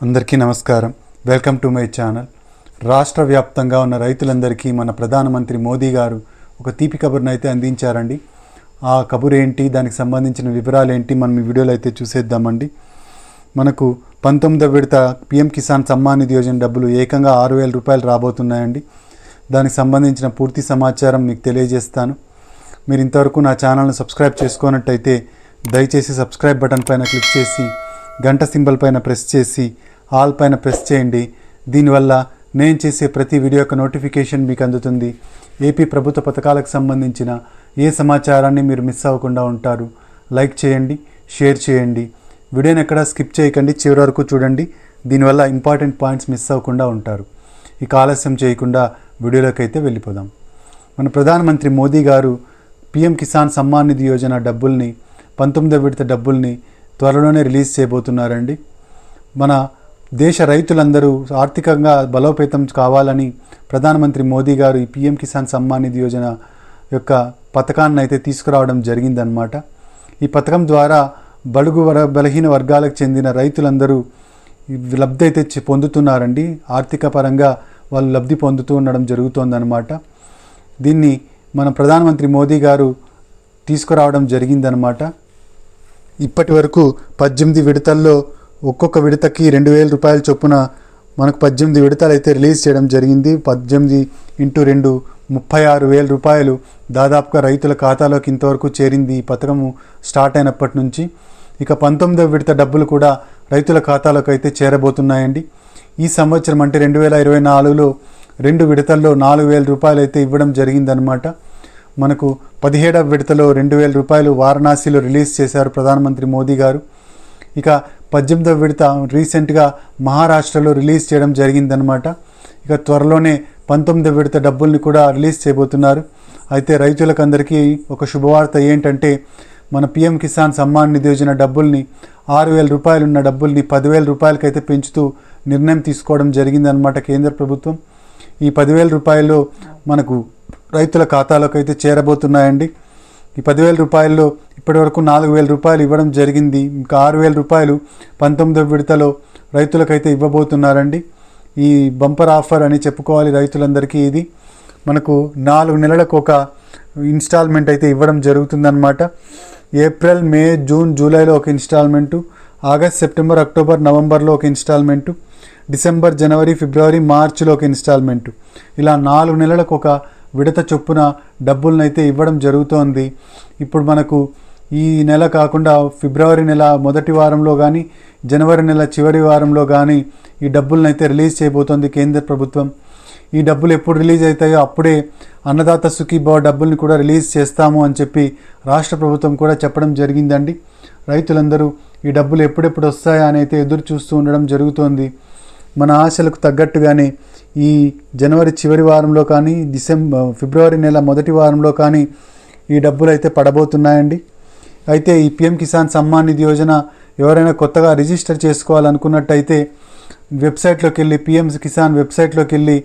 అందరికీ నమస్కారం. Welcome to my channel రాష్ట్ర వ్యాప్తంగా ఉన్న రైతులందరికీ మన ప్రధానమంత్రి మోదీ గారు ఒక తీపి కబుర్ను అయితే అందించారండి. ఆ కబుర్ ఏంటి దానికి సంబంధించిన వివరాలు ఏంటి మనం ఈ వీడియోలో అయితే చూసేద్దామండి. మనకు పంతొమ్మిదో విడత పిఎం కిసాన్ సమ్మాన్ నిధి యోజన డబ్బులు ఏకంగా ఆరు వేల రూపాయలు రాబోతున్నాయండి. దానికి సంబంధించిన పూర్తి సమాచారం మీకు తెలియజేస్తాను. మీరు ఇంతవరకు నా ఛానల్ను సబ్స్క్రైబ్ చేసుకున్నట్టయితే దయచేసి సబ్స్క్రైబ్ బటన్ పైన క్లిక్ చేసి గంట సింబల్ పైన ప్రెస్ చేసి ఆల్ పైన ప్రెస్ చేయండి. దీనివల్ల నేను చేసే ప్రతి వీడియో యొక్క నోటిఫికేషన్ మీకు అందుతుంది. ఏపీ ప్రభుత్వ పథకాలకు సంబంధించిన ఏ సమాచారాన్ని మీరు మిస్ అవ్వకుండా ఉంటారు లైక్ చేయండి షేర్ చేయండి. వీడియోని ఎక్కడ స్కిప్ చేయకండి చివరి వరకు చూడండి. దీనివల్ల ఇంపార్టెంట్ పాయింట్స్ మిస్ అవ్వకుండా ఉంటారు. ఇక ఆలస్యం చేయకుండా వీడియోలోకి అయితే వెళ్ళిపోదాం. మన ప్రధానమంత్రి మోదీ గారు పిఎం కిసాన్ సమ్మాన్ నిధి యోజన డబ్బుల్ని పంతొమ్మిదో విడత డబ్బుల్ని త్వరలోనే రిలీజ్ చేయబోతున్నారండి. మన దేశ రైతులందరూ ఆర్థికంగా బలోపేతం కావాలని ప్రధానమంత్రి మోదీ గారు ఈ పిఎం కిసాన్ సమ్మాన్ నిధి యోజన యొక్క పథకాన్ని అయితే తీసుకురావడం జరిగిందనమాట ఈ పథకం ద్వారా బడుగు వర బలహీన వర్గాలకు చెందిన రైతులందరూ లబ్ధి అయితే చి- పొందుతున్నారండి. ఆర్థిక పరంగా వాళ్ళు లబ్ధి పొందుతూ ఉండడం జరుగుతోందనమాట దీన్ని మన ప్రధానమంత్రి మోదీ గారు తీసుకురావడం జరిగిందనమాట ఇప్పటి వరకు పద్దెనిమిది విడతల్లో ఒక్కొక్క విడతకి రెండు వేల రూపాయల చొప్పున మనకు పద్దెనిమిది విడతలు అయితే రిలీజ్ చేయడం జరిగింది. పద్దెనిమిది ఇంటూ రెండు ముప్పై ఆరు వేల రూపాయలు దాదాపుగా రైతుల ఖాతాలోకి ఇంతవరకు చేరింది ఈ పథకము స్టార్ట్ అయినప్పటి నుంచి. ఇక పంతొమ్మిదవ విడత డబ్బులు కూడా రైతుల ఖాతాలోకి అయితే చేరబోతున్నాయండి. ఈ సంవత్సరం అంటే రెండు వేల ఇరవై నాలుగులో రెండు విడతల్లో నాలుగు వేల రూపాయలు అయితే ఇవ్వడం జరిగిందనమాట మనకు పదిహేడవ విడతలో రెండు వేల రూపాయలు వారణాసిలో రిలీజ్ చేశారు ప్రధానమంత్రి మోదీ గారు. ఇక పద్దెనిమిదవ విడత రీసెంట్గా మహారాష్ట్రలో రిలీజ్ చేయడం జరిగిందనమాట ఇక త్వరలోనే పంతొమ్మిదవ విడత డబ్బుల్ని కూడా రిలీజ్ చేయబోతున్నారు. అయితే రైతులకు అందరికీ ఒక శుభవార్త ఏంటంటే మన పిఎం కిసాన్ సమ్మాన్ నిధి యోజన డబ్బుల్ని ఆరు వేల రూపాయలున్న డబ్బుల్ని పదివేల రూపాయలకైతే పెంచుతూ నిర్ణయం తీసుకోవడం జరిగిందనమాట కేంద్ర ప్రభుత్వం. ఈ పదివేల రూపాయలు మనకు రైతుల ఖాతాలోకి అయితే చేరబోతున్నాయండి. ఈ పదివేల రూపాయల్లో ఇప్పటివరకు నాలుగు వేల రూపాయలు ఇవ్వడం జరిగింది. ఇంకా ఆరు వేల రూపాయలు పంతొమ్మిదవ విడతలో రైతులకైతే ఇవ్వబోతున్నారండి. ఈ బంపర్ ఆఫర్ అని చెప్పుకోవాలి రైతులందరికీ ఇది. మనకు నాలుగు నెలలకు ఒక ఇన్స్టాల్మెంట్ అయితే ఇవ్వడం జరుగుతుందన్నమాట. ఏప్రిల్ మే జూన్ జూలైలో ఒక ఇన్స్టాల్మెంటు. ఆగస్ట్ సెప్టెంబర్ అక్టోబర్ నవంబర్లో ఒక ఇన్స్టాల్మెంటు. డిసెంబర్ జనవరి ఫిబ్రవరి మార్చిలో ఒక ఇన్స్టాల్మెంటు. ఇలా నాలుగు నెలలకు ఒక విడత చొప్పున డబ్బులనైతే అయితే ఇవ్వడం జరుగుతోంది. ఇప్పుడు మనకు ఈ నెల కాకుండా ఫిబ్రవరి నెల మొదటి వారంలో కానీ జనవరి నెల చివరి వారంలో కానీ ఈ డబ్బులనైతే రిలీజ్ చేయబోతోంది కేంద్ర ప్రభుత్వం. ఈ డబ్బులు ఎప్పుడు రిలీజ్ అవుతాయో అప్పుడే అన్నదాత సుఖీభావ డబ్బుల్ని కూడా రిలీజ్ చేస్తాము అని చెప్పి రాష్ట్ర ప్రభుత్వం కూడా చెప్పడం జరిగిందండి. రైతులందరూ ఈ డబ్బులు ఎప్పుడెప్పుడు వస్తాయా అని అయితే ఎదురు చూస్తూ ఉండడం జరుగుతోంది. మన ఆశలకు తగ్గట్టుగానే ఈ జనవరి చివరి వారంలో కానీ డిసెంబర్ ఫిబ్రవరి నెల మొదటి వారంలో కానీ ఈ డబ్బులు అయితే పడబోతున్నాయండి. అయితే ఈ పిఎం కిసాన్ సమ్మాన్ నిధి యోజన ఎవరైనా కొత్తగా రిజిస్టర్ చేసుకోవాలనుకున్నట్టయితే వెబ్సైట్లోకి వెళ్ళి పిఎం కిసాన్ వెబ్సైట్లోకి వెళ్ళి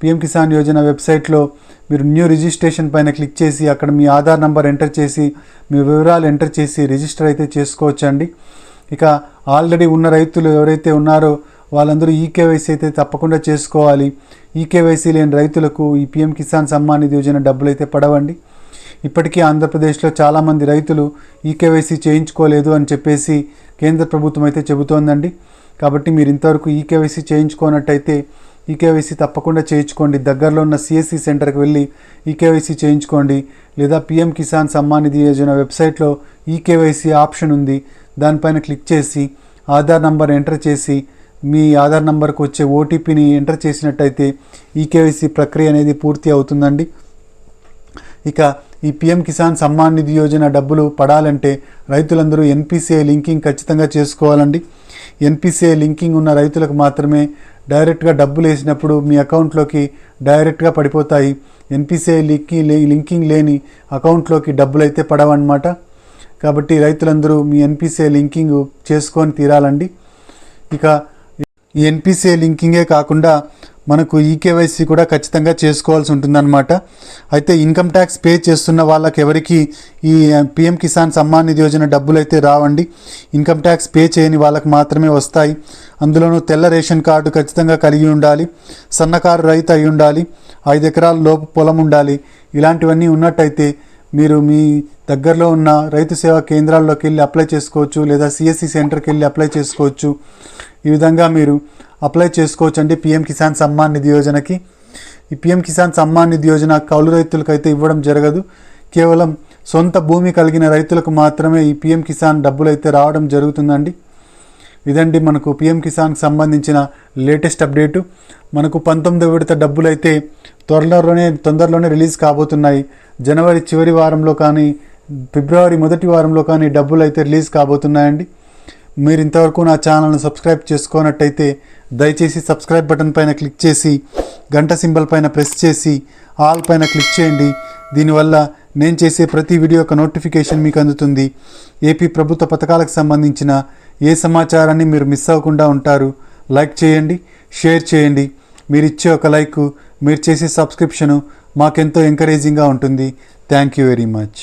పిఎం కిసాన్ యోజన వెబ్సైట్లో మీరు న్యూ రిజిస్ట్రేషన్ పైన క్లిక్ చేసి అక్కడ మీ ఆధార్ నంబర్ ఎంటర్ చేసి మీ వివరాలు ఎంటర్ చేసి రిజిస్టర్ అయితే చేసుకోవచ్చండి. ఇక ఆల్రెడీ ఉన్న రైతులు ఎవరైతే ఉన్నారో వాళ్ళందరూ ఈకేవైసీ అయితే తప్పకుండా చేసుకోవాలి. ఈకేవైసీ లేని రైతులకు ఈ పిఎం కిసాన్ సమ్మాన్ నిధి యోజన డబ్బులు అయితే పడవండి. ఇప్పటికీ ఆంధ్రప్రదేశ్లో చాలామంది రైతులు ఈకేవైసీ చేయించుకోలేదు అని చెప్పేసి కేంద్ర ప్రభుత్వం అయితే చెబుతోందండి. కాబట్టి మీరు ఇంతవరకు ఈకేవైసీ చేయించుకోనట్టయితే ఈకేవైసీ తప్పకుండా చేయించుకోండి. దగ్గరలో ఉన్న సిఎస్సి సెంటర్కి వెళ్ళి ఈకేవైసీ చేయించుకోండి. లేదా పిఎం కిసాన్ సమ్మాన్ నిధి యోజన వెబ్సైట్లో ఈకేవైసీ ఆప్షన్ ఉంది. దానిపైన క్లిక్ చేసి ఆధార్ నంబర్ ఎంటర్ చేసి మీ ఆధార్ నంబర్కి వచ్చే ఓటీపీని ఎంటర్ చేసినట్టయితే ఈకేవైసీ ప్రక్రియ అనేది పూర్తి అవుతుందండి. ఇక ఈ పిఎం కిసాన్ సమ్మాన్ నిధి యోజన డబ్బులు పడాలంటే రైతులందరూ ఎన్పిసిఐ లింకింగ్ ఖచ్చితంగా చేసుకోవాలండి. ఎన్పిసిఐ లింకింగ్ ఉన్న రైతులకు మాత్రమే డైరెక్ట్గా డబ్బులు వేసినప్పుడు మీ అకౌంట్లోకి డైరెక్ట్గా పడిపోతాయి. ఎన్పిసిఐ లింకింగ్ లింకింగ్ లేని అకౌంట్లోకి డబ్బులు అయితే పడవన్నమాట. కాబట్టి రైతులందరూ మీ ఎన్పిసిఐ లింకింగ్ చేసుకొని తీరాలండి. ఇక ఈ ఎన్పిసిఐ లింకింగే కాకుండా మనకు ఈకేవైసీ కూడా ఖచ్చితంగా చేసుకోవాల్సి ఉంటుందన్నమాట. అయితే ఇన్కమ్ ట్యాక్స్ పే చేస్తున్న వాళ్ళకి ఎవరికి ఈ పిఎం కిసాన్ సమ్మాన్ నిధి యోజన డబ్బులు అయితే రావండి. ఇన్కమ్ ట్యాక్స్ పే చేయని వాళ్ళకి మాత్రమే వస్తాయి. అందులోనూ తెల్ల రేషన్ కార్డు ఖచ్చితంగా కలిగి ఉండాలి. సన్నకారు రైతు అయి ఉండాలి. ఐదు ఎకరాల లోపు పొలం ఉండాలి. ఇలాంటివన్నీ ఉన్నట్టయితే మీరు మీ దగ్గరలో ఉన్న రైతు సేవా కేంద్రాల్లోకి వెళ్ళి అప్లై చేసుకోవచ్చు లేదా సిఎస్సి సెంటర్కి వెళ్ళి అప్లై చేసుకోవచ్చు. ఈ విధంగా మీరు అప్లై చేసుకోవచ్చు అండి పిఎం కిసాన్ సమ్మాన్ నిధి యోజనకి. ఈ పిఎం కిసాన్ సమ్మాన్ నిధి యోజన కౌలు రైతులకు అయితే ఇవ్వడం జరగదు. కేవలం సొంత భూమి కలిగిన రైతులకు మాత్రమే ఈ పిఎం కిసాన్ డబ్బులు అయితే రావడం జరుగుతుందండి. ఇదండి మనకు పిఎం కిసాన్కి సంబంధించిన లేటెస్ట్ అప్డేటు. మనకు పంతొమ్మిదో విడత డబ్బులు అయితే త్వరలోనే తొందరలోనే రిలీజ్ కాబోతున్నాయి. జనవరి చివరి వారంలో కానీ ఫిబ్రవరి మొదటి వారంలో కానీ డబ్బులు అయితే రిలీజ్ కాబోతున్నాయండి. మీరు ఇంతవరకు నా ఛానల్ను సబ్స్క్రైబ్ చేసుకున్నట్టయితే దయచేసి సబ్స్క్రైబ్ బటన్ పైన క్లిక్ చేసి గంట సింబల్ పైన ప్రెస్ చేసి ఆల్ పైన క్లిక్ చేయండి. దీనివల్ల నేను చేసే ప్రతి వీడియో యొక్క నోటిఫికేషన్ మీకు అందుతుంది. ఏపీ ప్రభుత్వ పథకాలకు సంబంధించిన ఏ సమాచారాన్ని మీరు మిస్ అవ్వకుండా ఉంటారు లైక్ చేయండి షేర్ చేయండి. మీరు ఇచ్చే ఒక లైక్ మీరు చేసే సబ్స్క్రిప్షను మాకెంతో ఎంకరేజింగ్గా ఉంటుంది. Thank you very much.